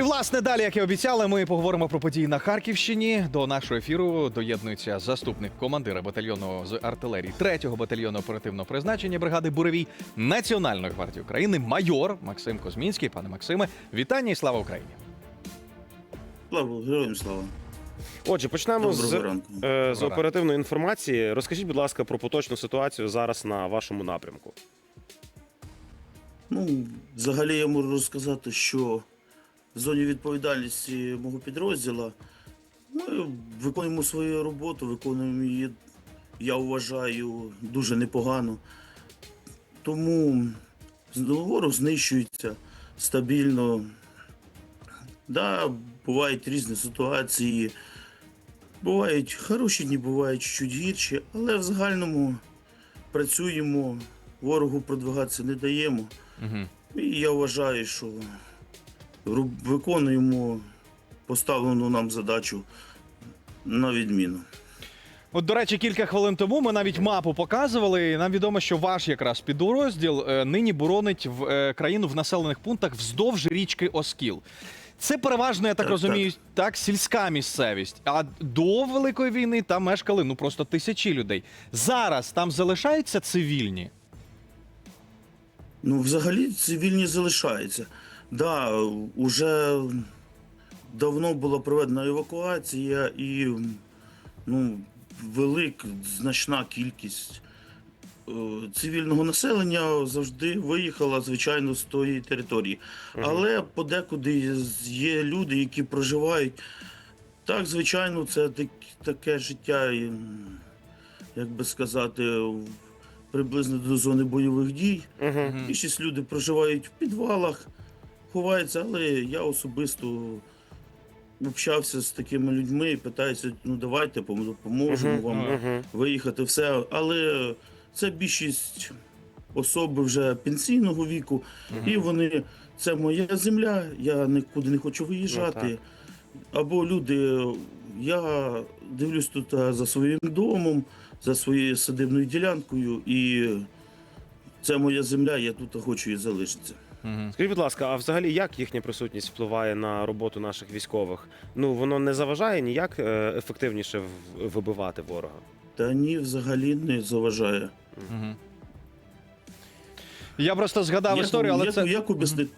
І власне далі, як і обіцяли, ми поговоримо про події на Харківщині. До нашого ефіру доєднується заступник командира батальйону з артилерії 3-го батальйону оперативного призначення бригади Буревій Національної гвардії України, майор Максим Козмінський. Пане Максиме, вітання і слава Україні! Слава героям слава. Отже, почнемо з, ранку. е, з оперативної інформації. Розкажіть, будь ласка, про поточну ситуацію зараз на вашому напрямку. Ну, взагалі я можу розказати, що в зоні відповідальності мого підрозділу ми виконуємо свою роботу, виконуємо її, я вважаю, дуже непогано. Тому ворог знищується стабільно. Да, бувають різні ситуації. Бувають хороші дні, бувають чуть гірші, але в загальному працюємо, ворогу продвигатися не даємо. Угу. І я вважаю, що виконуємо поставлену нам задачу на відміну. От, до речі, кілька хвилин тому ми навіть мапу показували. і Нам відомо, що ваш якраз підрозділ е, нині боронить в е, країну в населених пунктах вздовж річки Оскіл. Це переважно, я так, Так, розумію, так. сільська місцевість. А до Великої війни там мешкали ну просто тисячі людей. Зараз там залишаються цивільні. Ну, взагалі цивільні залишаються. Да, уже давно була проведена евакуація і ну, велика, значна кількість е, цивільного населення завжди виїхала, звичайно, з тої території. Але подекуди є люди, які проживають. Так, звичайно, це так, таке життя, як би сказати, приблизно до зони бойових дій. Угу. Більшість людей проживають в підвалах, ховаються, але я особисто общався з такими людьми і питаюся, ну давайте пом- допоможемо вам Угу. виїхати, все. Але це більшість особи вже пенсійного віку, і вони це моя земля, я нікуди не хочу виїжджати. Або люди, я дивлюсь тут за своїм домом, за своєю садибною ділянкою, і це моя земля, я тут хочу і залишитися. Угу. Скажіть, будь ласка, а взагалі як їхня присутність впливає на роботу наших військових? Ну воно не заважає ніяк е, ефективніше в- вибивати ворога. Та ні, взагалі не заважає. Угу. Я просто згадав Як- історію, але як, це. як об'яснити?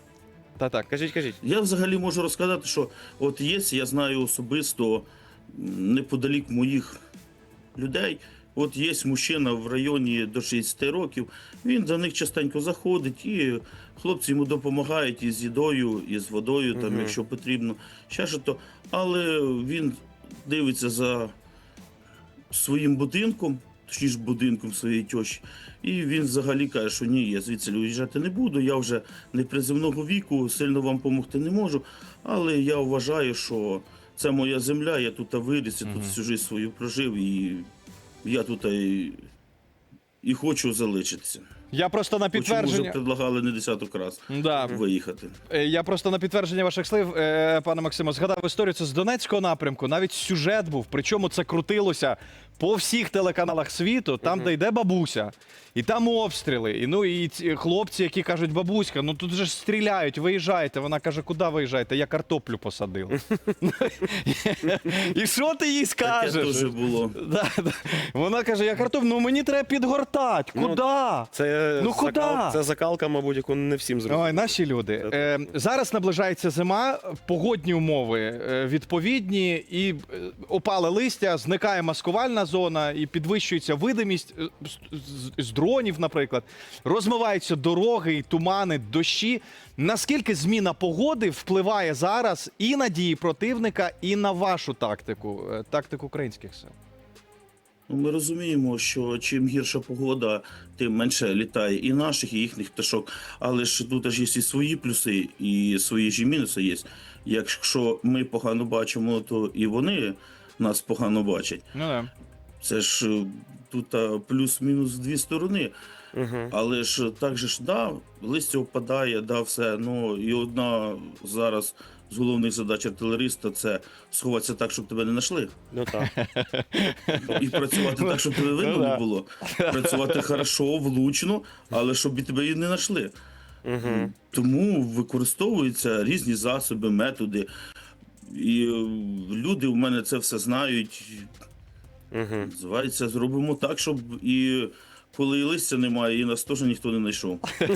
Та так. Кажіть, кажіть. Я взагалі можу розказати, що от є, я знаю особисто м, неподалік моїх людей. От є мужчина в районі до 60 років. Він до них частенько заходить, і хлопці йому допомагають із їдою, і з водою, там, Мгм. якщо потрібно. Ще що то. Але він дивиться за своїм будинком, точніше будинком своєї тьощі. І він взагалі каже, що ні, я звідси виїжджати не буду. Я вже не приземного віку, сильно вам допомогти не можу. Але я вважаю, що це моя земля, я тут виріс, я тут всю життя свою прожив, і я тут і, і хочу залишитися. Я просто на Хоч йому вже підтвердження. предлагали не десяток раз Да. виїхати. Е, Я просто на підтвердження ваших слів, е, пане Максимо, згадав історію. Це з Донецького напрямку. Навіть сюжет був. Причому це крутилося по всіх телеканалах світу, там, де йде бабуся, і там обстріли. І ну і ці хлопці, які кажуть, бабуська, ну тут же ж стріляють, виїжджайте. Вона каже, куди виїжджаєте? Я картоплю посадила. І що ти їй Таке скажеш? теж було. Да, да. Вона каже, я картоплю, ну мені треба підгортати. Ну, Куди? Це Ну, закал- куда? Це закалка, мабуть, яку не всім зрозуміло. Ой, наші люди. Е, зараз наближається зима, погодні умови е, відповідні, і е, опале листя, зникає маскувальна зона і підвищується видимість е, з, з- з дронів, наприклад. Розмиваються дороги, тумани, дощі. Наскільки зміна погоди впливає зараз і на дії противника, і на вашу тактику, е, тактику українських сил? Ну, Ми розуміємо, що чим гірша погода, тим менше літає і наших, і їхніх пташок. Але ж тут аж є і свої плюси, і свої ж і мінуси є. Якщо ми погано бачимо, то і вони нас погано бачать. Ну да. Це ж е, тут плюс-мінус дві сторони. Угу. Але ж так же ж, да, листя впадає, да, все. Ну і одна зараз з головних задач артилериста це сховатися так, щоб тебе не знайшли. Ну так. І працювати так, щоб тебе видно Ну, не було. Працювати хорошо, влучно, але щоб і тебе і не знайшли. Угу. Тому використовуються різні засоби, методи. І е, люди в мене це все знають. Угу. Називається, зробимо так, щоб і коли і листя немає, і нас теж ніхто не знайшов.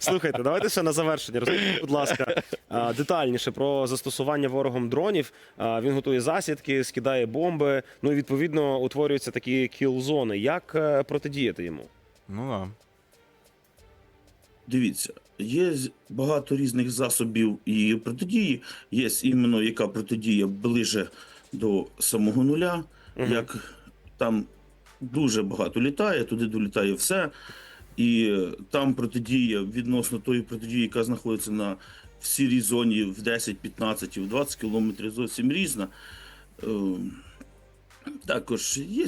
Слухайте, давайте ще на завершення. Розкажіть, будь ласка, а, детальніше про застосування ворогом дронів. А, Він готує засідки, скидає бомби. Ну і відповідно утворюються такі кіл-зони. Як е, протидіяти йому? Ну да. Дивіться, є з- багато різних засобів і протидії. Є іменно яка протидія ближе до самого нуля, як там дуже багато літає, туди долітає все. І там протидія відносно тої протидії, яка знаходиться на в сірій зоні в 10, 15 і в 20 кілометрів, зовсім різна. Е, Також є.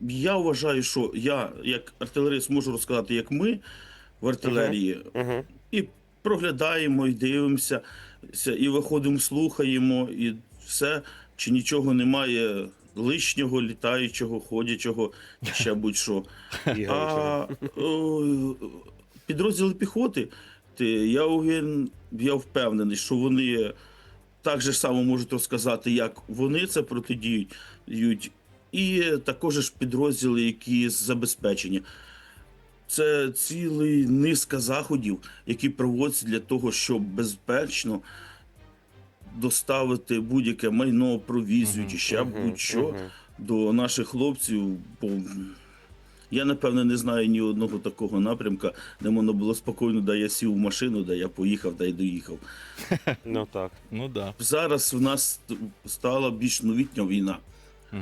Я вважаю, що я, як артилерист, можу розказати, як ми в артилерії Угу. і проглядаємо, і дивимося, і виходимо, слухаємо, і все, чи нічого немає лишнього, літаючого, ходячого, ще будь-що. А о, підрозділи піхоти, ти, я, уверен, я впевнений, що вони так же само можуть розказати, як вони це протидіють, і також ж підрозділи, які з забезпечення. Це цілий низка заходів, які проводяться для того, щоб безпечно доставити будь-яке майно, провізію чи ще будь-що до наших хлопців. Бо я напевне не знаю ні одного такого напрямка, де можна було спокійно, де я сів в машину, де я поїхав та й доїхав. Ну так. Ну да. Зараз в нас стала більш новітня війна. Угу.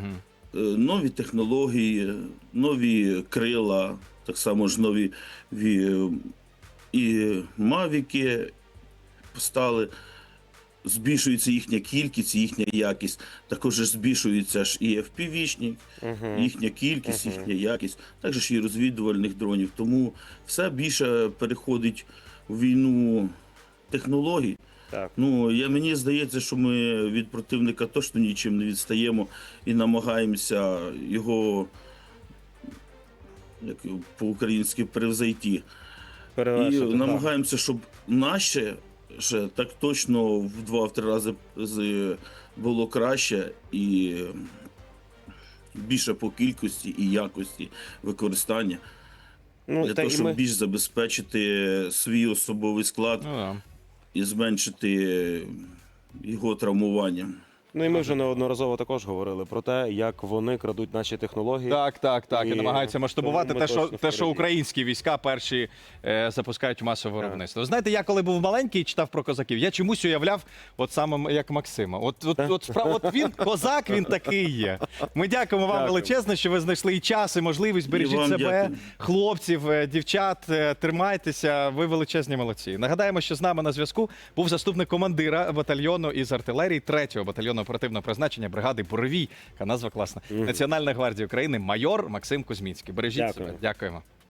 Е, нові технології, нові крила, так само ж нові і мавіки стали. Збільшується їхня кількість, їхня якість. Також збільшується ж і FPV-шні, Угу. їхня кількість, Мгм. їхня якість, також і розвідувальних дронів. Тому все більше переходить в війну технологій. Так. Ну, я, мені здається, що ми від противника точно нічим не відстаємо і намагаємося його як по-українськи перевзайти. І намагаємося, щоб наше ще так точно в два-три рази було краще і більше по кількості і якості використання. Ну, для того, щоб ми... більш забезпечити свій особовий склад Ну да. і зменшити його травмування. Ну і ми вже неодноразово також говорили про те, як вони крадуть наші технології. Так, так, так. І, І намагаються масштабувати те, що, точно те, що впереді. українські війська перші е, запускають в масове виробництво. Знаєте, я коли був маленький і читав про козаків, я чомусь уявляв, от саме як Максима. От, от, от, справа, от він козак, він такий є. Ми дякуємо вам Дякую. величезно, що ви знайшли і час, і можливість. Бережіть вам себе, дякую. хлопців, е, дівчат, е, тримайтеся. Ви величезні молодці. Нагадаємо, що з нами на зв'язку був заступник командира батальйону із артилерії 3-го батальйону оперативного призначення бригади Буровій, яка назва класна. Національна гвардія України майор Максим Кузьмінський. Бережіть Дякую. себе. Дякуємо.